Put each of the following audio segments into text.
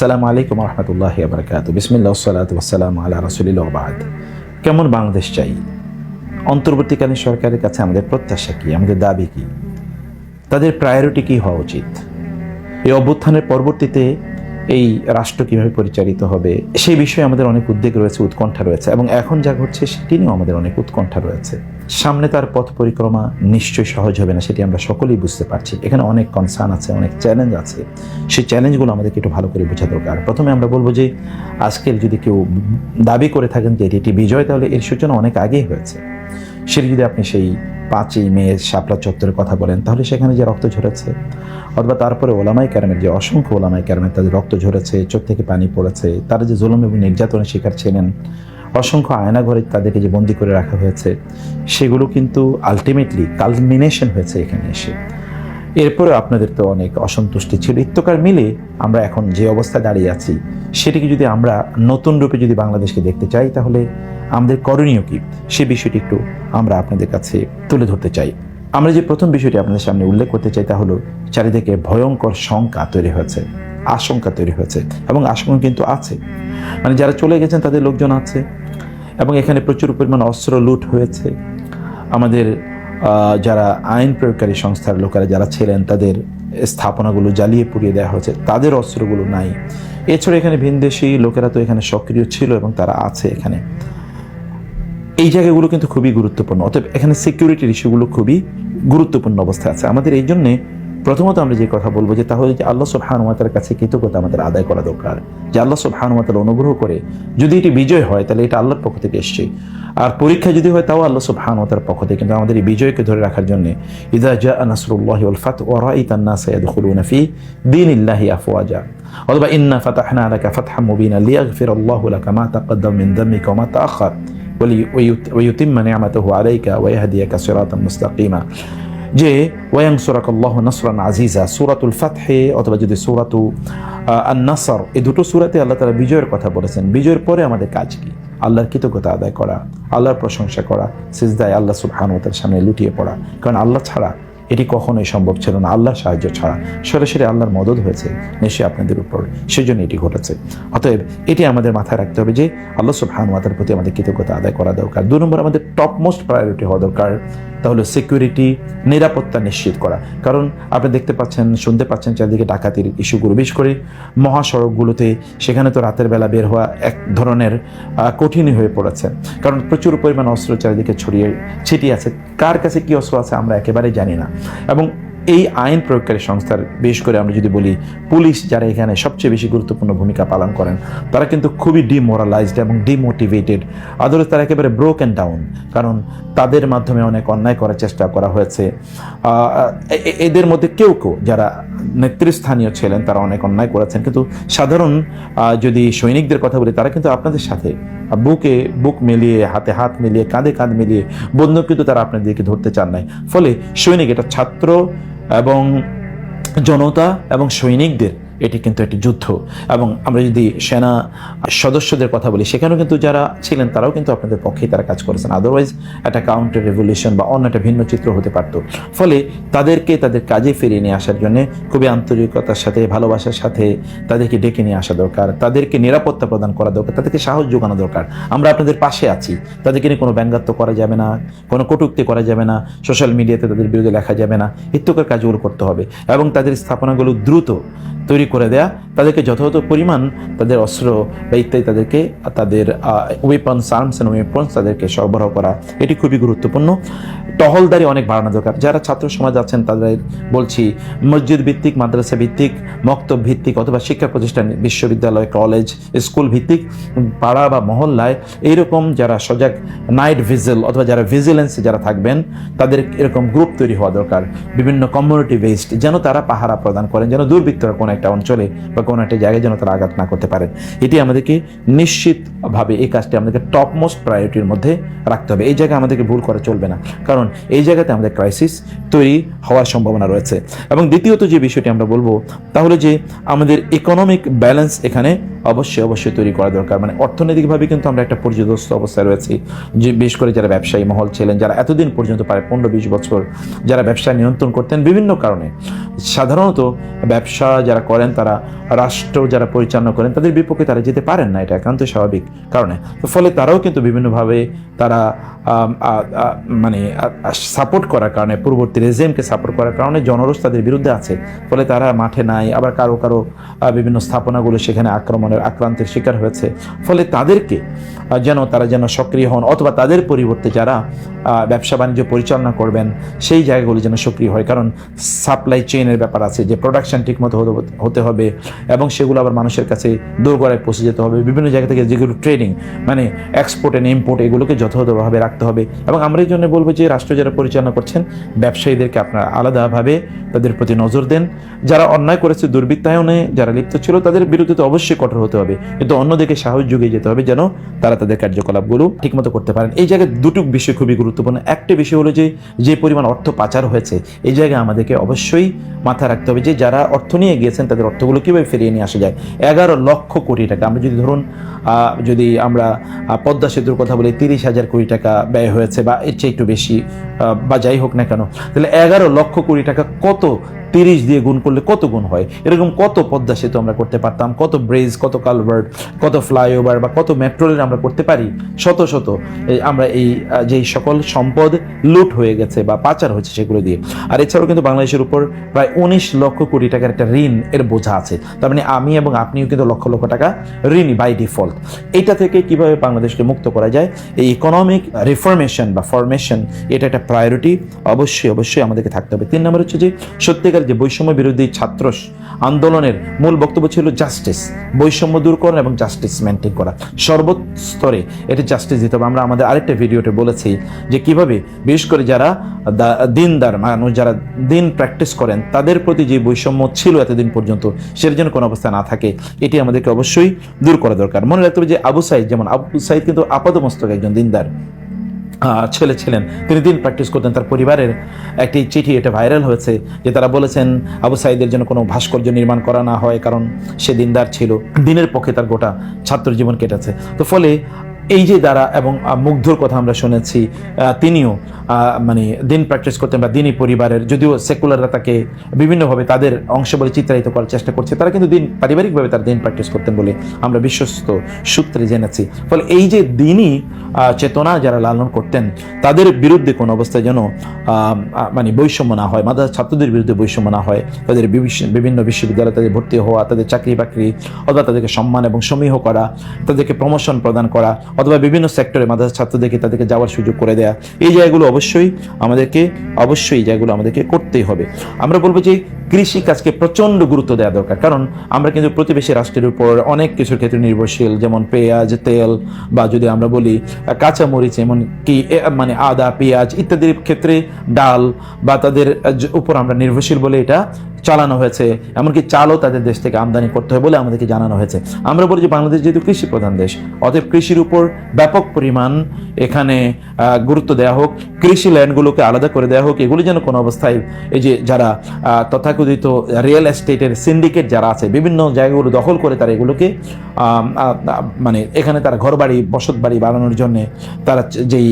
আসসালামু আলাইকুম রহমতুল্লাহ আবরকাত বিসমিল্লা সালাত ওসালাম আল্লাহ রসুলিল্লাহ বাদ। কেমন বাংলাদেশ চাই? অন্তর্বর্তীকালীন সরকারের কাছে আমাদের প্রত্যাশা কী? আমাদের দাবি কী? তাদের প্রায়োরিটি কী হওয়া উচিত? এই অভ্যুত্থানের পরবর্তীতে এই রাষ্ট্র কীভাবে পরিচালিত হবে? সেই বিষয়ে আমাদের অনেক উদ্বেগ রয়েছে, উৎকণ্ঠা রয়েছে এবং এখন যা ঘটছে সেটি নিয়েও আমাদের অনেক উৎকণ্ঠা রয়েছে। সামনে তার পথ পরিক্রমা নিশ্চয়ই সহজ হবে না, সেটি আমরা সকলেই বুঝতে পারছি। এখানে অনেক কনসার্ন আছে, অনেক চ্যালেঞ্জ আছে। সেই চ্যালেঞ্জগুলো আমাদেরকে একটু ভালো করে বোঝা দরকার। প্রথমে আমরা বলব যে, আজকের যদি কেউ দাবি করে থাকেন যে এটি একটি বিজয়, তাহলে এর সূচনা অনেক আগেই হয়েছে। সেটি যদি আপনি সেই পাঁচই মে শাপলা চত্বরের কথা বলেন, তাহলে সেখানে যে রক্ত ঝরেছে, অথবা তারপরে ওলামাই ক্যারামের যে অসংখ্য ওলামাই ক্যারামের তাদের রক্ত ঝরেছে, চোখ থেকে পানি পড়েছে, তারা যে জুলুম এবং নির্যাতনের শিকার ছিলেন, অসংখ্য আয়নাঘরে তাদেরকে যে বন্দি করে রাখা হয়েছে, সেগুলো কিন্তু আলটিমেটলি কালমিনেশন হয়েছে এখানে এসে। এরপরে আপনাদের তো অনেক অসন্তুষ্টি ছিল। ইত্যকার মিলে আমরা এখন যে অবস্থায় দাঁড়িয়ে আছি, সেটিকে যদি আমরা নতুন রূপে যদি বাংলাদেশকে দেখতে চাই, তাহলে আমাদের করণীয় কী? সে বিষয়টি একটু আমরা আপনাদের কাছে তুলে ধরতে চাই। আমরা যে প্রথম বিষয়টি আপনাদের সামনে উল্লেখ করতে চাই, তা হলো চারিদিকে ভয়ঙ্কর শঙ্কা তৈরি হয়েছে, আশঙ্কা তৈরি হয়েছে, এবং আশঙ্কা কিন্তু আছে। মানে যারা চলে গেছেন, তাদের লোকজন আছে, এবং এখানে প্রচুর পরিমাণ অস্ত্র লুট হয়েছে। আমাদের যারা আইন প্রয়োগকারী সংস্থার লোকেরা যারা ছিলেন, তাদের স্থাপনাগুলো জ্বালিয়ে পুড়িয়ে দেওয়া হয়েছে। তাদের অস্ত্রগুলো নাই। এছাড়া এখানে ভিনদেশি লোকেরা তো এখানে সক্রিয় ছিল এবং তারা আছে এখানে। এই জায়গাগুলো কিন্তু খুবই গুরুত্বপূর্ণ। অতএব এখানে সিকিউরিটির ইস্যুগুলো খুবই গুরুত্বপূর্ণ অবস্থায় আছে। আমাদের এই জন্যে প্রথমত আমরা যে কথা বলবো যে তাহলে যে আল্লাহ সব হানুমাতার কাছে কৃতজ্ঞতা আমাদের আদায় করা দরকার যে আল্লাহ সব হানুমাতার অনুগ্রহ করে যদি এটি বিজয় হয় তাহলে এটা আল্লাহর পক্ষ থেকে এসছে আর পরীক্ষা যদি হয় তাও আল্লাহ সব হানুমাতার পক্ষ থেকে কিন্তু আমাদের এই বিজয়কে ধরে রাখার জন্য ইদা জা নাসরুল্লাহ ওয়াল ফাত ওয়া রাআইতান নাস ইয়াদখুলুনা ফি দীনিল্লাহি আফওয়াজা অথবা ইন্না ফাতাহনা লাকা ফাতহাম মুবিনা লিয়াগফিরাল্লাহু লাকা মা তাকদ্দাম মিন যাম্মিকা ওয়া মা তাআখার ويتم نعمته عليك ويهديك صراطا مستقيما যে ওয়াং সুরাক আল্লাহ নসরান আজিজা, সুরাতুল ফাতহে অথবা যদি সুরাতু আন্নাসর, এই দুটো সুরাতে আল্লাহ তালা বিজয়ের কথা বলেছেন। বিজয়ের পরে আমাদের কাজ কি? আল্লাহর কৃতজ্ঞতা আদায় করা, আল্লাহর প্রশংসা করা, সিজদায় আল্লাহ সুবহানুতার সামনে লুটিয়ে পড়া। কারণ আল্লাহ ছাড়া এটি কখনোই সম্ভব ছিল না। আল্লাহর সাহায্য ছাড়া। সরাসরি আল্লাহর মদত হয়েছে, নিশ্চয়ই আপনাদের উপর। সেজন্য এটি ঘটেছে। অতএব এটি আমাদের মাথায় রাখতে হবে যে, আল্লাহ সুবহানুয়াতার প্রতি আমাদের কৃতজ্ঞতা আদায় করা দরকার। দু নম্বর, আমাদের টপ মোস্ট প্রায়োরিটি হওয়া দরকার। তাহলে সিকিউরিটি নিরাপত্তা নিশ্চিত করা। কারণ আপনি দেখতে পাচ্ছেন, শুনতে পাচ্ছেন চারদিকে ডাকাতির ইস্যুগুলো বিশেষ করে। মহাসড়কগুলোতে সেখানে তো রাতের বেলা বের হওয়া এক ধরনের কঠিনই হয়ে পড়েছে। কারণ প্রচুর পরিমাণ অস্ত্র চারিদিকে ছড়িয়ে, ছিটিয়ে আছে। কার কাছে কি অস্ত্র আছে আমরা একেবারেই জানি না। এবং এই আইন প্রয়োগকারী সংস্থার, বিশেষ করে আমরা যদি বলি পুলিশ যারা এখানে সবচেয়ে বেশি গুরুত্বপূর্ণ ভূমিকা পালন করেন, তারা কিন্তু খুবই ডিমোরালাইজড এবং ডিমোটিভেটেড আদরে তারা একেবারে ব্রোকেন ডাউন কারণ তাদের মাধ্যমে অনেক অন্যায় করার চেষ্টা করা হয়েছে। এদের মধ্যে কেউ কেউ যারা নেতৃস্থানীয় ছিলেন, তারা অনেক অন্যায় করেছেন। কিন্তু সাধারণ যদি সৈনিকদের কথা বলি, তারা কিন্তু আপনাদের সাথে বুকে বুক মিলিয়ে, হাতে হাত মিলিয়ে, কাঁধে কাঁধ মিলিয়ে বন্ধু কিন্তু তারা আপনাদেরকে ধরতে চান নাই। ফলে সৈনিক, এটা ছাত্র এবং জনতা এবং সৈনিকদের এটি কিন্তু একটি যুদ্ধ। এবং আমরা যদি সেনা সদস্যদের কথা বলি, সেখানেও কিন্তু যারা ছিলেন, তারাও কিন্তু আপনাদের পক্ষেই তারা কাজ করেছেন। আদারওয়াইজ একটা কাউন্টার রেভলিউশন বা অন্য একটা ভিন্ন চিত্র হতে পারত। ফলে তাদেরকে তাদের কাজে ফিরিয়ে নিয়ে আসার জন্য খুবই আন্তরিকতার সাথে, ভালোবাসার সাথে তাদেরকে ডেকে নিয়ে আসা দরকার। তাদেরকে নিরাপত্তা প্রদান করা দরকার। তাদেরকে সাহস যোগানো দরকার। আমরা আপনাদের পাশে আছি। তাদেরকে নিয়ে কোনো ব্যঙ্গাত্ব করা যাবে না। কোনো কটূক্তি করা যাবে না। সোশ্যাল মিডিয়াতে তাদের বিরুদ্ধে লেখা যাবে না। ইত্যকার কাজগুলো করতে হবে। এবং তাদের স্থাপনাগুলো দ্রুত তৈরি করে দেয়া, তাদেরকে যথাযথ পরিমাণ তাদের অস্ত্র বা ইত্যাদি তাদেরকে, তাদের ওয়েপন্স আর্মস অ্যান্ড ওয়েপন্স তাদেরকে সরবরাহ করা, এটি খুবই গুরুত্বপূর্ণ। টহলদারি অনেক বাড়ানো দরকার। যারা ছাত্র সমাজ আছেন, তাদের বলছি, মসজিদ ভিত্তিক, মাদ্রাসা ভিত্তিক, মক্তব ভিত্তিক অথবা শিক্ষা প্রতিষ্ঠান, বিশ্ববিদ্যালয় কলেজ স্কুল ভিত্তিক, পাড়া বা মহল্লায় এইরকম যারা সজাগ নাইট ভিজিল অথবা যারা ভিজিলেন্সে যারা থাকবেন, তাদের এরকম গ্রুপ তৈরি হওয়া দরকার। বিভিন্ন কমিউনিটি বেসড যেন তারা পাহারা প্রদান করেন, যেন দুর্বৃত্তরা কোনো একটা অঞ্চলে বা কোনো একটা জায়গায় যেন তারা আঘাত না করতে পারেন এটি আমাদেরকে নিশ্চিতভাবে এই কাজটি আমাদেরকে টপ মোস্ট প্রায়োরিটির মধ্যে রাখতে হবে। এই জায়গায় আমাদেরকে ভুল করা চলবে না। কারণ এই জায়গাতে আমাদের ক্রাইসিস তৈরি হওয়ার সম্ভাবনা রয়েছে। এবং দ্বিতীয়ত যে বিষয়টি আমরা বলব তাহলে যে আমাদের ইকোনমিক ব্যালেন্স এখানে অবশ্যই অবশ্যই তৈরি করা দরকার। মানে অর্থনৈতিকভাবে কিন্তু আমরা একটা পর্যদস্ত অবস্থায় রয়েছি। যে বিশেষ করে যারা ব্যবসায়ী মহল ছিলেন, যারা এতদিন পর্যন্ত প্রায় পনেরো বিশ বছর যারা ব্যবসা নিয়ন্ত্রণ করতেন বিভিন্ন কারণে। সাধারণত ব্যবসা যারা করেন তারা রাষ্ট্র যারা পরিচালনা করেন, তাদের বিপক্ষে তারা যেতে পারেন না, এটা একান্ত স্বাভাবিক কারণে। তো ফলে তারাও কিন্তু বিভিন্নভাবে তারা মানে সাপোর্ট করার কারণে, পূর্ববর্তী রেজিমকে সাপোর্ট করার কারণে জনরোষ তাদের বিরুদ্ধে আছে। ফলে তারা মাঠে নাই, আবার কারও কারও বিভিন্ন স্থাপনাগুলো সেখানে আক্রমণের আক্রান্তের শিকার হয়েছে। ফলে তাদেরকে যেন তারা যেন সক্রিয় হন, অথবা তাদের পরিবর্তে যারা ব্যবসা বাণিজ্য পরিচালনা করবেন, সেই জায়গাগুলো যেন সক্রিয় হয়। কারণ সাপ্লাই চেইনের ব্যাপার আছে, যে প্রোডাকশন ঠিকমতো হতে- হবে, এবং সেগুলো আবার মানুষের কাছে দোরগড়ায় পৌঁছে যেতে হবে। বিভিন্ন জায়গা থেকে যেগুলো ট্রেডিং মানে এক্সপোর্ট অ্যান্ড ইম্পোর্ট এগুলোকে যথাযথভাবে রাখতে হবে। এবং আমরা এই জন্য বলব যে রাষ্ট্র যারা পরিচালনা করছেন, ব্যবসায়ীদেরকে আপনারা আলাদাভাবে তাদের প্রতি নজর দেন। যারা অন্যায় করেছে দুর্বৃত্তায়নে যারা লিপ্ত ছিল, তাদের বিরুদ্ধে তো অবশ্যই কঠোর হতে হবে। কিন্তু অন্যদিকে সাহস যুগিয়ে যেতে হবে যেন তারা তাদের কার্যকলাপগুলো ঠিকমতো করতে পারেন। এই জায়গায় দুটো বিষয় খুবই গুরুত্বপূর্ণ। একটা বিষয় হলো যে যে পরিমাণ অর্থ পাচার হয়েছে, এই জায়গায় আমাদেরকে অবশ্যই মাথায় রাখতে হবে যে, যারা অর্থ নিয়ে গিয়েছেন, তাদের অর্থগুলো কীভাবে ফিরিয়ে নিয়ে আসা যায়? এগারো লক্ষ কোটি টাকা। আমরা যদি ধরুন যদি আমরা পদ্মা সেতুর কথা বলি, তিরিশ হাজার কোটি টাকা ব্যয় হয়েছে বা এর চেয়ে একটু বেশি বা যাই হোক না কেন, তাহলে এগারো লক্ষ কোটি টাকা কত তিরিশ দিয়ে গুণ করলে কত গুণ হয়? এরকম কত পদ্মা সেতু আমরা করতে পারতাম, কত ব্রিজ কত কালভার্ট কত ফ্লাইওভার বা কত মেট্রো রেল আমরা করতে পারি? শত শত আমরা এই যেই সকল সম্পদ লুট হয়ে গেছে বা পাচার হয়েছে সেগুলো দিয়ে। আর এছাড়াও কিন্তু বাংলাদেশের উপর প্রায় উনিশ লক্ষ কোটি টাকার একটা ঋণ এর বোঝা আছে। তার মানে আমি এবং আপনিও কিন্তু লক্ষ লক্ষ টাকা ঋণই বাই ডিফল্ট এটা থেকে কীভাবে বাংলাদেশকে মুক্ত করা যায়? এই ইকোনমিক রিফরমেশন বা ফরমেশন এটা একটা প্রায়োরিটি অবশ্যই অবশ্যই আমাদেরকে থাকতে হবে। তিন নম্বর হচ্ছে যে সত্যিকার যে বৈষম্য বিরোধী ছাত্র আন্দোলনের মূল বক্তব্য ছিল জাস্টিস বৈষম্য দূরকরণ এবং জাস্টিস মেনটেন করা। সর্বস্তরে এটি জাস্টিস দিতে হবে। আমরা আমাদের আরেকটা ভিডিওতে বলেছি যে কীভাবে বিশেষ করে যারা দিনদার মানুষ, যারা দিন প্র্যাকটিস করেন, তাদের প্রতি যে বৈষম্য ছিল এতদিন পর্যন্ত, সেটার জন্য কোনো অবস্থা না থাকে। এটি আমাদেরকে অবশ্যই দূর করা দরকার। মনে রাখতে হবে যে আবু সাইদ, যেমন আবু সাইদ কিন্তু আপাদমস্তক একজন দিনদার। ছেলে ছিলেন। তিনি দিন প্র্যাকটিস করতেন। তার পরিবারের একটি চিঠি এটা ভাইরাল হয়েছে যে তারা বলেছেন, আবু সাইদের জন্য কোনো ভাস্কর্য নির্মাণ করা না হয় কারণ সে দিনদার ছিল। দিনের পক্ষে তার গোটা ছাত্র জীবন কেটেছে। তো ফলে এই যে দ্বারা এবং মুগ্ধর কথা আমরা শুনেছি তিনিও মানে দিন প্র্যাকটিস করতেন বা দিনই পরিবারের, যদিও সেকুলাররা তাকে বিভিন্নভাবে তাদের অংশ বলে চিত্রায়িত করার চেষ্টা করছে, তারা কিন্তু দিন, পারিবারিকভাবে তার দিন প্র্যাকটিস করতেন বলে আমরা বিশ্বস্ত সূত্রে জেনেছি। ফলে এই যে দিনই চেতনা যারা লালন করতেন, তাদের বিরুদ্ধে কোনো অবস্থায় যেন মানে বৈষম্য না হয় মাদ্রাসা ছাত্রদের বিরুদ্ধে বৈষম্য না হয়, তাদের বিভিন্ন বিশ্ববিদ্যালয়ে তাদের ভর্তি হওয়া, তাদের চাকরি বাকরি অথবা তাদেরকে সম্মান এবং সমীহ করা, তাদেরকে প্রমোশন প্রদান করা অথবা বিভিন্ন সেক্টরে মাদ্রাসা ছাত্রদেরকে তাদেরকে যাওয়ার সুযোগ করে দেয়া। এই জায়গাগুলো অবশ্যই আমাদেরকে অবশ্যই এই জায়গাগুলো আমাদেরকে করতেই হবে। আমরা বলব যে কৃষি কাজকে প্রচণ্ড গুরুত্ব দেওয়া দরকার। কারণ আমরা কিন্তু প্রতিবেশী রাষ্ট্রের উপর অনেক কিছুর ক্ষেত্রে নির্ভরশীল যেমন পেঁয়াজ তেল বা যদি আমরা বলি আহ, কাঁচা মরিচ এমন কি মানে আদা পেঁয়াজ ইত্যাদির ক্ষেত্রে ডাল বা তাদের উপর আমরা নির্ভরশীল বলে এটা চালানো হয়েছে। এমনকি চালও তাদের দেশ থেকে আমদানি করতে হয় বলে আমাদেরকে জানানো হয়েছে। আমরা বলি যে বাংলাদেশ যেহেতু কৃষি প্রধান দেশ, অতএব কৃষির উপর ব্যাপক পরিমাণ এখানে গুরুত্ব দেওয়া হোক, কৃষি ল্যান্ডগুলোকে আলাদা করে দেওয়া হোক, এগুলি যেন কোনো অবস্থায় এই যে যারা তথাকথিত রিয়েল এস্টেটের সিন্ডিকেট যারা আছে, বিভিন্ন জায়গাগুলো দখল করে তারা এগুলোকে মানে এখানে তারা ঘরবাড়ি বসত বাড়ি বানানোর জন্য তারা যেই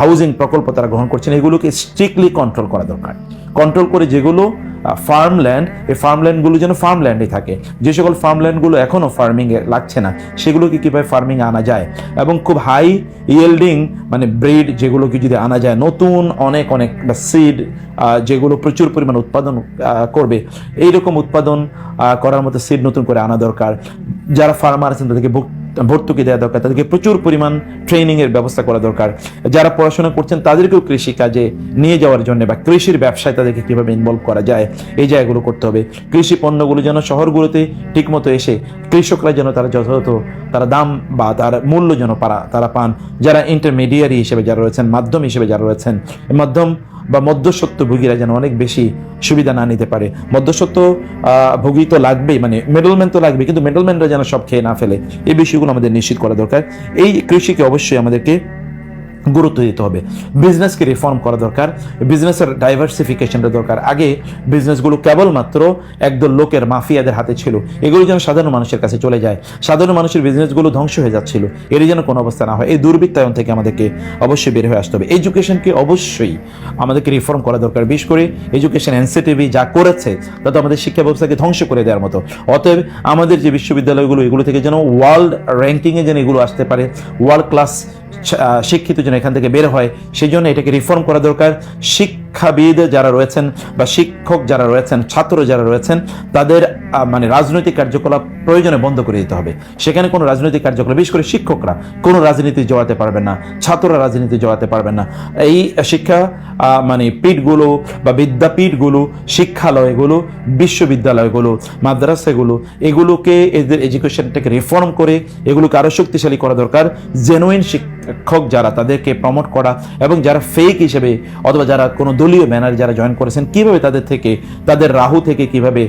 হাউজিং প্রকল্প তারা গ্রহণ করছেন, এগুলোকে স্ট্রিক্টলি কন্ট্রোল করা দরকার। কন্ট্রোল করে যেগুলো ফার্মল্যান্ড এই ফার্মল্যান্ডগুলো যেন ফার্মল্যান্ডে থাকে। যে সকল ফার্মল্যান্ডগুলো এখনও ফার্মিংয়ে লাগছে না, সেগুলোকে কীভাবে ফার্মিংয়ে আনা যায়? এবং খুব হাই ইয়েল্ডিং মানে ব্রিড যেগুলোকে যদি আনা যায়, নতুন অনেক অনেক সিড যেগুলো প্রচুর পরিমাণ উৎপাদন করবে, এইরকম উৎপাদন করার মতো সিড নতুন করে আনা দরকার। যারা ফার্মার আছেন, তাদেরকে ভর্তুকি দেওয়া দরকার, তাদেরকে প্রচুর পরিমাণ ট্রেনিংয়ের ব্যবস্থা করা দরকার। যারা পড়াশোনা করছেন, তাদেরকেও কৃষি কাজে নিয়ে যাওয়ার জন্য বা কৃষির ব্যবসায় তাদেরকে কীভাবে ইনভলভ করা যায়, এই জায়গাগুলো করতে হবে। কৃষি পণ্যগুলো যেন শহরগুলোতে ঠিকমতো এসে কৃষকরা যেন তারা যথাযথ, তারা দাম বা তার মূল্য যেন পারা তারা পান। যারা ইন্টারমিডিয়ারি হিসেবে যারা রয়েছেন, মাধ্যম হিসেবে যারা রয়েছেন, মাধ্যম বা মধ্যস্বত্ব ভোগীরা যেন অনেক বেশি সুবিধা না নিতে পারে। মধ্যস্বত্ব ভোগী তো লাগবেই মানে মেডলম্যান তো লাগবে কিন্তু মেডলম্যানরা যেন সব খেয়ে না ফেলে, এই বিষয়গুলো আমাদের নিশ্চিত করা দরকার। এই কৃষিকে অবশ্যই আমাদেরকে গুরুত্ব দিতে হবে। বিজনেসকে রিফর্ম করা দরকার বিজনেসের ডাইভার্সিফিকেশনটা দরকার। আগে বিজনেসগুলো কেবলমাত্র একদল লোকের মাফিয়াদের হাতে ছিল। এগুলো যেন সাধারণ মানুষের কাছে চলে যায়। সাধারণ মানুষের বিজনেসগুলো ধ্বংস হয়ে যাচ্ছিল। এর যেন কোনো অবস্থা না হয়। এই দুর্বৃত্তায়ন থেকে আমাদেরকে অবশ্যই বের হয়ে আসতে হবে। এডুকেশনকে অবশ্যই আমাদেরকে রিফর্ম করা দরকার। বিশেষ করে এডুকেশন এনসিটিভি যা করেছে, তা তো আমাদের শিক্ষা ব্যবস্থাকে ধ্বংস করে দেওয়ার মতো। অতএব আমাদের যে বিশ্ববিদ্যালয়গুলো, এগুলো থেকে যেন ওয়ার্ল্ড র্যাঙ্কিংয়ে যেন এগুলো আসতে পারে ওয়ার্ল্ড ক্লাস শিক্ষিত যেন এখান থেকে বের হয় সেই জন্য এটাকে রিফর্ম করা দরকার। শিক্ষাবিদ যারা রয়েছেন বা শিক্ষক যারা রয়েছেন, ছাত্র যারা রয়েছেন, তাদের মানে রাজনৈতিক কার্যকলাপ প্রয়োজনে বন্ধ করে দিতে হবে। সেখানে কোনো রাজনৈতিক কার্যকলাপ, বিশেষ করে শিক্ষকরা, কোনো রাজনীতি জড়াতে পারবেন না, ছাত্ররা রাজনীতি জড়াতে পারবেন না। এই শিক্ষা মানে পিঠগুলো বা বিদ্যাপীঠগুলো, শিক্ষালয়গুলো, বিশ্ববিদ্যালয়গুলো, মাদ্রাসাগুলো, এগুলোকে এদের এডুকেশনটাকে রিফর্ম করে, এগুলোকে আরও শক্তিশালী করা দরকার। জেনুইন শিক্ষক যারা, তাদেরকে প্রমোট করা এবং যারা ফেক হিসেবে অথবা যারা কোনো দলীয় ব্যানার যারা জয়েন করেছেন, কীভাবে তাদের থেকে, তাদের রাহু থেকে কীভাবে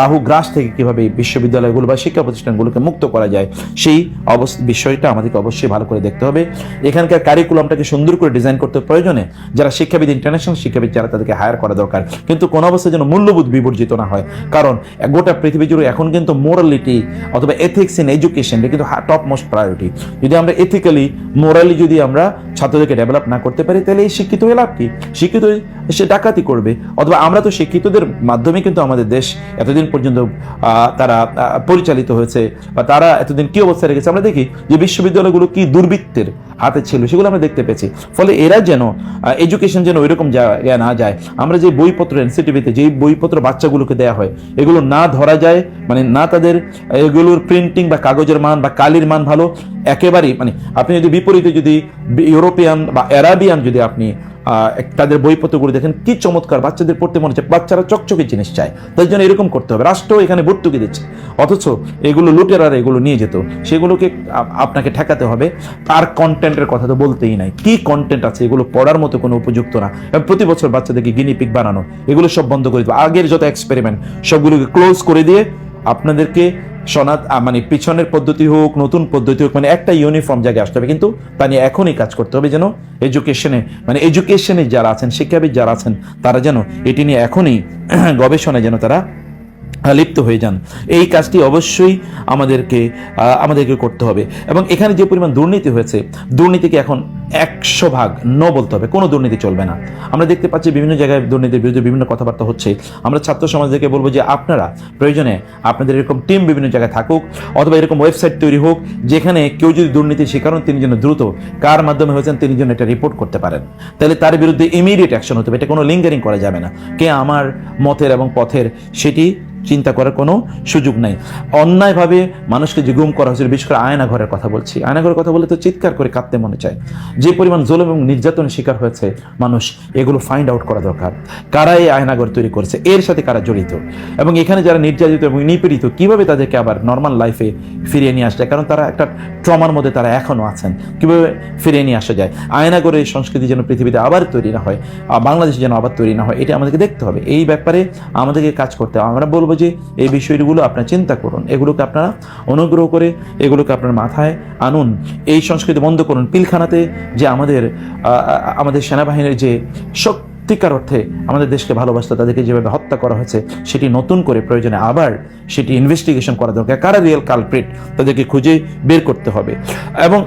রাহু গ্রাস থেকে কীভাবে বিশ্ববিদ্যালয়গুলো বা শিক্ষা প্রতিষ্ঠানগুলোকে মুক্ত করা যায়, সেই অবস্থা বিষয়টা আমাদেরকে অবশ্যই ভালো করে দেখতে হবে। এখানকার কারিকুলামটাকে সুন্দর করে ডিজাইন করতে প্রয়োজনে যারা শিক্ষাবিদ ইন্টারন্যাশনাল শিক্ষাবিদ, যারা তাদেরকে হায়ার করা দরকার। কিন্তু কোনো অবস্থায় যেন মূল্যবোধ বিবর্জিত না হয়। কারণ, গোটা পৃথিবী জুড়ে এখন কিন্তু মোরালিটি অথবা এথিক্স ইন এডুকেশন কিন্তু টপ মোস্ট প্রায়োরিটি যদি আমরা এথিক্যালি মোরালি যদি আমরা ছাত্রদেরকে ডেভেলপ না করতে পারি, তাহলে এই শিক্ষিত হয়ে লাভ কি? শিক্ষিত হয়ে সে ডাকাতি করবে। অথবা আমরা তো শিক্ষিতদের মাধ্যমে কিন্তু আমাদের দেশ এতদিন পর্যন্ত তারা পরিচালিত হয়েছে বা তারা এতদিন কি অবস্থায় রেখেছে। আমরা দেখি যে বিশ্ববিদ্যালয়গুলো কি দুর্বৃত্তের হাতে ছিল, সেগুলো আমরা দেখতে পেয়েছি। ফলে এরা যেন এডুকেশন যেন ওইরকম জায়গায় না যায়। আমরা যে বইপত্র এনসিটিভিতে যে বইপত্র বাচ্চাগুলোকে দেওয়া হয়, এগুলো না ধরা যায় মানে না তাদের, এগুলোর প্রিন্টিং বা কাগজের মান বা কালির মান ভালো, একেবারেই মানে আপনি যদি বিপরীতে যদি ইউরোপিয়ান বা অ্যারাবিয়ান যদি আপনি তাদের বইপত্রগুলো দেখেন কি চমৎকার, বাচ্চাদের পড়তে মনে হচ্ছে, বাচ্চারা চকচকে জিনিস চায়। তাই জন্য এরকম করতে হবে। রাষ্ট্র এখানে ভর্তুকি দিচ্ছে। অথচ এগুলো লুটেরারা এগুলো নিয়ে যেত। সেগুলোকে আপনাকে ঠেকাতে হবে। তার কন্টেন্টের কথা তো বলতেই নাই। কি কন্টেন্ট আছে? এগুলো পড়ার মতো কোনো উপযুক্ত না। প্রতি বছর বাচ্চাদেরকে গিনিপিক বানানো, এগুলো সব বন্ধ করে দিতে হবে। আগের যত এক্সপেরিমেন্ট সবগুলোকে ক্লোজ করে দিয়ে আপনাদেরকে সনাত মানে পিছনের পদ্ধতি হোক, নতুন পদ্ধতি হোক মানে একটা ইউনিফর্ম জায়গায় আসতে হবে। কিন্তু তা নিয়ে এখনই কাজ করতে হবে যেন এডুকেশনে মানে এডুকেশনে যারা আছেন, শিক্ষাবিদ যারা আছেন, তারা যেন এটি নিয়ে এখনই গবেষণায় যেন তারা লিপ্ত হয়ে যান। এই কাজটি অবশ্যই আমাদেরকে আমাদেরকে করতে হবে। এবং এখানে যে পরিমাণ দুর্নীতি হয়েছে, দুর্নীতিকে এখন একশো ভাগ ন বলতে হবে। কোনো দুর্নীতি চলবে না। আমরা দেখতে পাচ্ছি বিভিন্ন জায়গায় দুর্নীতির বিরুদ্ধে বিভিন্ন কথাবার্তা হচ্ছে। আমরা ছাত্র সমাজকে বলব যে আপনারা প্রয়োজনে আপনাদের এরকম টিম বিভিন্ন জায়গায় থাকুক অথবা এরকম ওয়েবসাইট তৈরি হোক, যেখানে কেউ যদি দুর্নীতির শিকার হন তিনি যেন দ্রুত কার মাধ্যমে হয়েছেন, তিনি যেন এটা রিপোর্ট করতে পারেন। তাহলে তার বিরুদ্ধে ইমিডিয়েট অ্যাকশন হতে হবে। এটা কোনো লিঙ্গারিং করা যাবে না। কে আমার মতের এবং পথের, সেটি চিন্তা করার কোনো সুযোগ নাই। অন্যায়ভাবে মানুষকে যে গুম করা হয়েছিল, বিশেষ করে আয়না ঘরের কথা বলছি। আয়না ঘরের কথা বলে তো চিৎকার করে কাঁদতে মনে চায়। যে পরিমাণ জুলুম এবং নির্যাতনের শিকার হয়েছে, মানুষ এগুলো ফাইন্ড আউট করা দরকার। কারা এই আয়নাঘর তৈরি করেছে? এর সাথে কারা জড়িত? এবং এখানে যারা নির্যাতিত এবং নিপীড়িত, কীভাবে তাদেরকে আবার নর্মাল লাইফে ফিরিয়ে নিয়ে আসা কারণ তারা একটা ট্রমার মধ্যে তারা এখনও আছেন। কীভাবে ফিরিয়ে নিয়ে আসা যায়? আয়নাগরের সংস্কৃতি যেন পৃথিবীতে আবার তৈরি না হয় আর বাংলাদেশে যেন আবার তৈরি না হয়, এটা আমাদেরকে দেখতে হবে। এই ব্যাপারে আমাদেরকে কাজ করতে হবে। আমরা বলব যে, এই বিষয়গুলো আপনারা চিন্তা করুন। এগুলোকে আপনারা অনুগ্রহ করে, এগুলোকে আপনার মাথায় আনুন। এই সংস্কৃতি বন্ধ করুন। পিলখানাতে যে আমাদের আমাদের সেনাবাহিনীর যে সত্যিকার অর্থে আমাদের দেশকে ভালোবাসতে তাদেরকে যেভাবে হত্যা করা হয়েছে, সেটি নতুন করে প্রয়োজনে আবার সেটি ইনভেস্টিগেশন করা দরকার। কারা রিয়েল কালপ্রিট তাদেরকে খুঁজে বের করতে হবে। এবং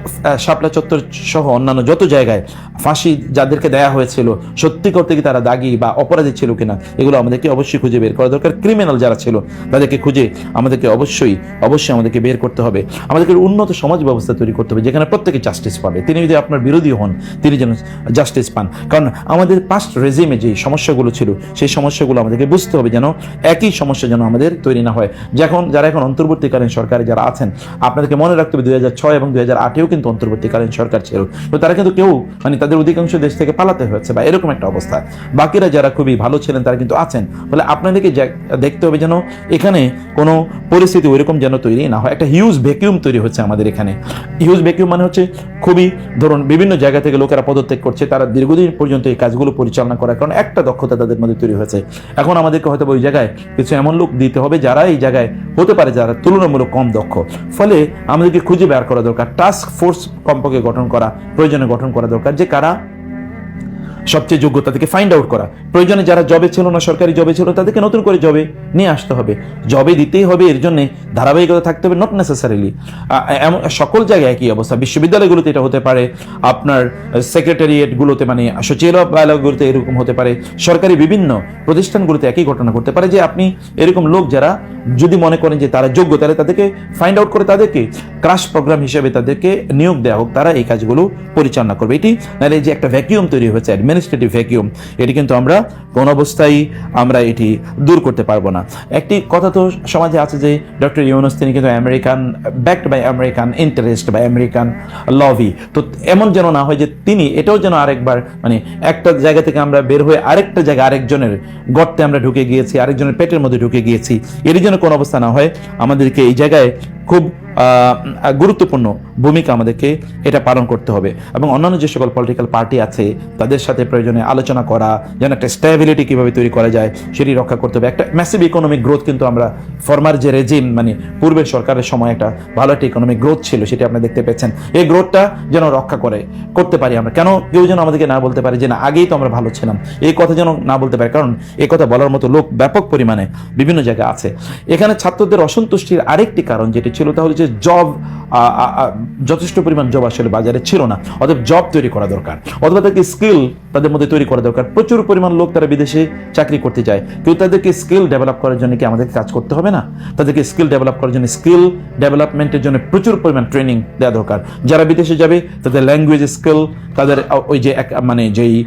শাপলা চত্বর সহ অন্যান্য যত জায়গায় ফাঁসি যাদেরকে দেয়া হয়েছিল, সত্যি করতে কি তারা দাগি বা অপরাধী ছিল কিনা, এগুলো আমাদেরকে অবশ্যই খুঁজে বের করা দরকার। ক্রিমিনাল যারা ছিল, তাদেরকে খুঁজে আমাদেরকে অবশ্যই অবশ্যই আমাদেরকে বের করতে হবে। আমাদেরকে উন্নত সমাজ ব্যবস্থা তৈরি করতে হবে, যেখানে প্রত্যেকে জাস্টিস পাবে। তিনি যদি আপনার বিরোধী হন, তিনি যেন জাস্টিস পান। কারণ আমাদের পাস্ট রেজিমে যে সমস্যাগুলো ছিল, সেই সমস্যাগুলো আমাদেরকে বুঝতে হবে যেন একই সমস্যা যেন আমাদের তৈরি না হয়। যখন যারা এখন অন্তর্বর্তীকালীন সরকারে যারা আছেন, আপনাদেরকে মনে রাখতে হবে দুই হাজার ছয় এবং দুই হাজার আটেও কিন্তু অন্তর্বর্তীকালীন সরকার ছিল। তো তারা কিন্তু কেউ মানে তাদের অধিকাংশ দেশ থেকে পালাতে হয়েছে বা এরকম একটা অবস্থা। বাকিরা যারা খুবই ভালো ছিলেন, তারা কিন্তু আছেন। ফলে আপনাদেরকে দেখতে হবে যেন এখানে কোনো পরিস্থিতি ওইরকম যেন তৈরি না হয়। একটা হিউজ ভ্যাকিউম তৈরি হচ্ছে আমাদের এখানে। হিউজ ভ্যাকিউম মানে হচ্ছে খুবই, ধরুন, বিভিন্ন জায়গা থেকে লোকেরা পদত্যাগ করছে, তারা দীর্ঘদিন পর্যন্ত এই কাজগুলো পরিচালনা করার কারণ একটা দক্ষতা তাদের মধ্যে তৈরি হয়েছে। এখন আমাদেরকে হয়তো ওই জায়গায় কিছু এমন লোক দিতে হবে যারা এই জায়গায় হতে পারে, যারা তুলনামূলক কম দক্ষ। ফলে আমাদেরকে খুঁজে বের করা দরকার টাস্ক ফোর্স কমপক্ষে গঠন করা, প্রয়োজনে গঠন করা দরকার যে কারা সবচেয়ে যোগ্য তাদেরকে ফাইন্ড আউট করা। প্রয়োজনে যারা জবে ছিল না, সরকারি জবে ছিল, তাদেরকে নতুন করে জবে নিয়ে আসতে হবে। জবে দিতেই হবে, এর জন্য ধারাবাহিকতা থাকতে হবে নট নেসেসারিলি এমন, সকল জায়গায় একই অবস্থা। বিশ্ববিদ্যালয়গুলোতে এটা হতে পারে, আপনার সেক্রেটারিয়েটগুলোতে মানে সচিবালয়গুলোতে এরকম হতে পারে। সরকারি বিভিন্ন প্রতিষ্ঠানগুলোতে একই ঘটনা ঘটতে পারে যে আপনি এরকম লোক যারা যদি মনে করেন যে তারা যোগ্য, তাহলে তাদেরকে ফাইন্ড আউট করে তাদেরকে ক্রাশ প্রোগ্রাম হিসেবে তাদেরকে নিয়োগ দেওয়া হোক, তারা এই কাজগুলো পরিচালনা করবে। এটি নাহলে যে একটা ভ্যাকিউম তৈরি হয়েছে অ্যাডমিনিস্ট্রেটিভ ভ্যাকিউম এটি কিন্তু আমরা কোন অবস্থায় আমরা এটি দূর করতে পারব না। একটি কথা তো সমাজে আছে যে, ডক্টর ইউনুস তিনি কিন্তু American backed by American interest by American lobby তো এমন যেন না হয় যে তিনি, এটাও যেন আরেকবার মানে একটা জায়গা থেকে আমরা বের হয়ে আরেকটা জায়গা আরেকজনের গর্তে আমরা ঢুকে গিয়েছি, আরেকজনের পেটের মধ্যে ঢুকে গিয়েছি। এর যেন কোনো অবস্থা না হয়, আমাদেরকে এই জায়গায় খুব গুরুত্বপূর্ণ ভূমিকা আমাদেরকে এটা পালন করতে হবে। এবং অন্যান্য যে সকল পলিটিক্যাল পার্টি আছে, তাদের সাথে প্রয়োজনে আলোচনা করা, যেন একটা স্ট্যাবিলিটি কীভাবে তৈরি করা যায়, সেটি রক্ষা করতে হবে। একটা ম্যাসিভ ইকোনমিক গ্রোথ কিন্তু আমরা ফর্মার যে রেজিম মানে পূর্বের সরকারের সময় একটা ভালো একটা ইকোনমিক গ্রোথ ছিল, সেটি আপনারা দেখতে পেয়েছেন। এই গ্রোথটা যেন রক্ষা করে, করতে পারি আমরা। কেন কেউ যেন আমাদেরকে না বলতে পারে যে, না, আগেই তো আমরা ভালো ছিলাম। এই কথা যেন না বলতে পারে, কারণ এই কথা বলার মতো লোক ব্যাপক পরিমাণে বিভিন্ন জায়গায় আছে। এখানে ছাত্রদের অসন্তুষ্টির আরেকটি কারণ যেটি ছিল তাহলে যে জব যথেষ্ট পরিমাণ জব আসলে বাজারে ছিল না। অতএব জব তৈরি করা দরকার। অথবা তাদেরকে স্কিল তাদের মধ্যে তৈরি করা দরকার। প্রচুর পরিমাণ লোক তারা বিদেশে চাকরি করতে যায়। কিন্তু তাদেরকে স্কিল ডেভেলপ করার জন্য কি আমাদেরকে কাজ করতে হবে না? তাদেরকে স্কিল ডেভেলপ করার জন্য স্কিল ডেভেলপমেন্টের জন্য প্রচুর পরিমাণ ট্রেনিং দেওয়া দরকার। যারা বিদেশে যাবে, তাদের ল্যাঙ্গুয়েজ স্কিল তাদের ওই যে এক- মানে যেই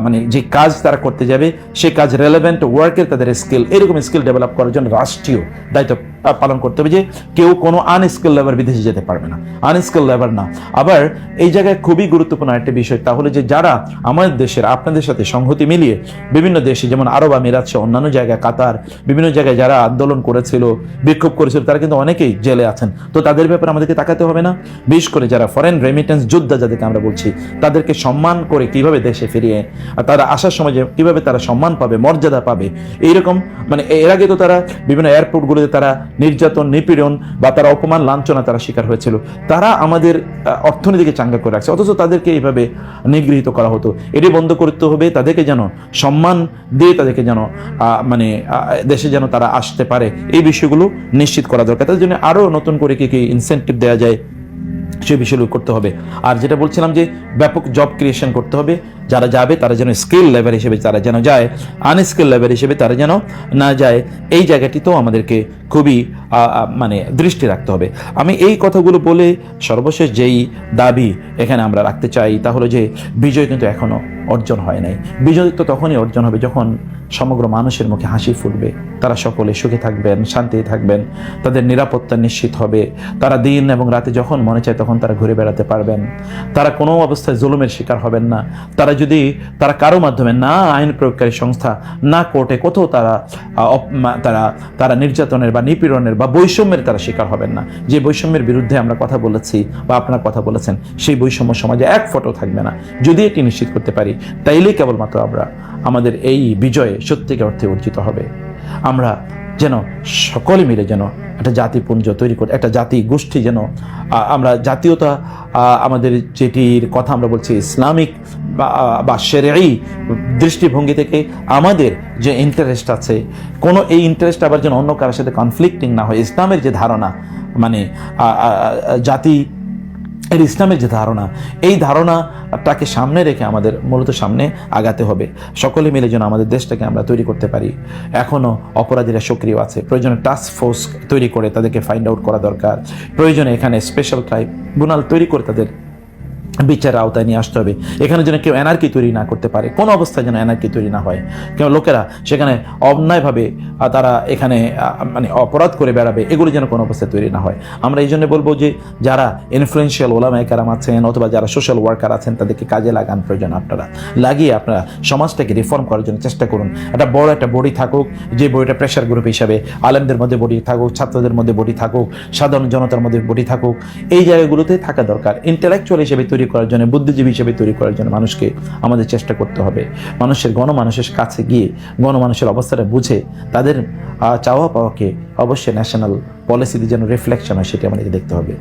মানে যে কাজ তারা করতে যাবে সেই কাজ রেলেভেন্ট ওয়ার্কের তাদের স্কিল এরকম স্কিল ডেভেলপ করার জন্য রাষ্ট্রীয় দায়িত্ব পালন করতে হবে যে কেউ কোনো আনস্কিল লেবার বিদেশে যেতে পারবে না আনস্কিল লেবার না। আবার এই জায়গায় খুবই গুরুত্বপূর্ণ একটা বিষয় তাহলে যে যারা আমাদের দেশের, আপনাদের সাথে সংহতি মিলিয়ে বিভিন্ন দেশে, যেমন আরব আমিরাত সহ অন্যান্য জায়গায়, কাতার, বিভিন্ন জায়গায় যারা আন্দোলন করেছিল, বিক্ষোভ করেছিল, তারা কিন্তু অনেকেই জেলে আছেন। তো তাদের ব্যাপারে আমাদেরকে তাকাতে হবে না। বিশেষ করে যারা ফরেন রেমিটেন্স যোদ্ধা, যাদেরকে আমরা বলছি, তাদেরকে সম্মান করে কীভাবে দেশে ফিরিয়ে, আর তারা আসার সময় যে কীভাবে তারা সম্মান পাবে, মর্যাদা পাবে, এইরকম মানে এর আগে তো তারা বিভিন্ন এয়ারপোর্টগুলোতে তারা নির্যাতন, নিপীড়ন বা তারা অপমান লাঞ্ছনা তারা শিকার হয়েছিল। তারা আমাদের অর্থনীতিকে চাঙ্গা করে রাখছে। অথচ তাদেরকে এইভাবে নিগৃহীত করা হতো। এটি বন্ধ করতে হবে, তাদেরকে যেন সম্মান দিয়ে তাদেরকে যেন মানে দেশে যেন তারা আসতে পারে। এই বিষয়গুলো নিশ্চিত করা দরকার। তাদের জন্য আরও নতুন করে কি কি ইনসেন্টিভ দেওয়া যায়, সে বিষয়গুলো করতে হবে। আর যেটা বলছিলাম যে, ব্যাপক জব ক্রিয়েশন করতে হবে। যারা যাবে, তারা যেন স্কিল লেভেল হিসেবে তারা যেন যায় আনস্কিল লেভেল হিসেবে তারা যেন না যায়, এই জায়গাটিতেও আমাদেরকে খুবই মানে দৃষ্টি রাখতে হবে। আমি এই কথাগুলো বলে সর্বশেষ যেই দাবি এখানে আমরা রাখতে চাই, তা হলো যে বিজয় কিন্তু এখনও অর্জন হয় নাই। বিজয় তো তখনই অর্জন হবে যখন সমগ্র মানুষের মুখে হাসি ফুটবে। তারা সকলে সুখে থাকবেন, শান্তিতে থাকবেন, তাদের নিরাপত্তা নিশ্চিত হবে। তারা দিন এবং রাতে যখন মনে চায় তখন তারা ঘুরে বেড়াতে পারবেন। তারা কোনো অবস্থায় জুলুমের শিকার হবেন না। তারা যদি তারা কারও মাধ্যমে না আইন প্রয়োগকারী সংস্থা, না কোর্টে, কোথাও তারা তারা তারা নির্যাতনের বা নিপীড়নের বা বৈষম্যের তারা শিকার হবেন না। যে বৈষম্যের বিরুদ্ধে আমরা কথা বলেছি বা আপনারা কথা বলেছেন, সেই বৈষম্য সমাজে এক ফটো থাকবে না। যদি এটি নিশ্চিত করতে পারি, তাইলেই কেবলমাত্র আমরা, আমাদের এই বিজয়ে সত্যিকার অর্থে অর্জিত হবে। আমরা যেন সকলে মিলে যেন একটা জাতিপুঞ্জ তৈরি করে, একটা জাতি গোষ্ঠী যেন আমরা জাতীয়তা আমাদের যেটির কথা আমরা বলছি ইসলামিক বা সেরেই দৃষ্টিভঙ্গি থেকে আমাদের যে ইন্টারেস্ট আছে, কোনো এই ইন্টারেস্ট আবার যেন অন্য কারোর সাথে কনফ্লিক্টিং না হয়, ইসলামের যে ধারণা মানে জাতি এর ইসলামের যে ধারণা, এই ধারণাটাকে সামনে রেখে আমাদের মূলত সামনে আগাতে হবে। সকলে মিলে যেন আমাদের দেশটাকে আমরা তৈরি করতে পারি। এখনও অপরাধীরা সক্রিয় আছে। প্রয়োজনে টাস্ক ফোর্স তৈরি করে তাদেরকে ফাইন্ড আউট করা দরকার। প্রয়োজনে এখানে স্পেশাল ট্রাইব্যুনাল তৈরি করে তাদের বিচারের আওতায় নিয়ে আসতে হবে। এখানে যেন কেউ এনার্কি তৈরি না করতে পারে। কোনো অবস্থায় যেন এনার্কি তৈরি না হয়। কেউ লোকেরা সেখানে অন্যায়ভাবে তারা এখানে মানে অপরাধ করে বেড়াবে, এগুলো যেন কোনো অবস্থায় তৈরি না হয়। আমরা এই জন্য বলব যে, যারা ইনফ্লুয়েন্সিয়াল ওলামায় কারাম আছেন অথবা যারা সোশ্যাল ওয়ার্কার আছেন, তাদেরকে কাজে লাগান প্রয়োজন আপনারা। লাগিয়ে আপনারা সমাজটাকে রিফর্ম করার জন্য চেষ্টা করুন। একটা বড় একটা বডি থাকুক, যে বডিটা প্রেশার গ্রুপ হিসাবে আলেমদের মধ্যে বডি থাকুক, ছাত্রদের মধ্যে বডি থাকুক, সাধারণ জনতার মধ্যে বডি থাকুক, এই জায়গাগুলোতে থাকা দরকার। ইন্টেলেকচুয়াল হিসেবে তৈরি তৈরি করার জন্য, বুদ্ধিজীবী হিসেবে তৈরি করার জন্য মানুষকে আমাদের চেষ্টা করতে হবে। মানুষের গণমানুষের কাছে গিয়ে গণমানুষের অবস্থাটা বুঝে তাদের চাওয়া পাওয়াকে অবশ্যই ন্যাশনাল পলিসিতে যেন রিফ্লেকশন হয়, সেটি আমাদেরকে দেখতে হবে।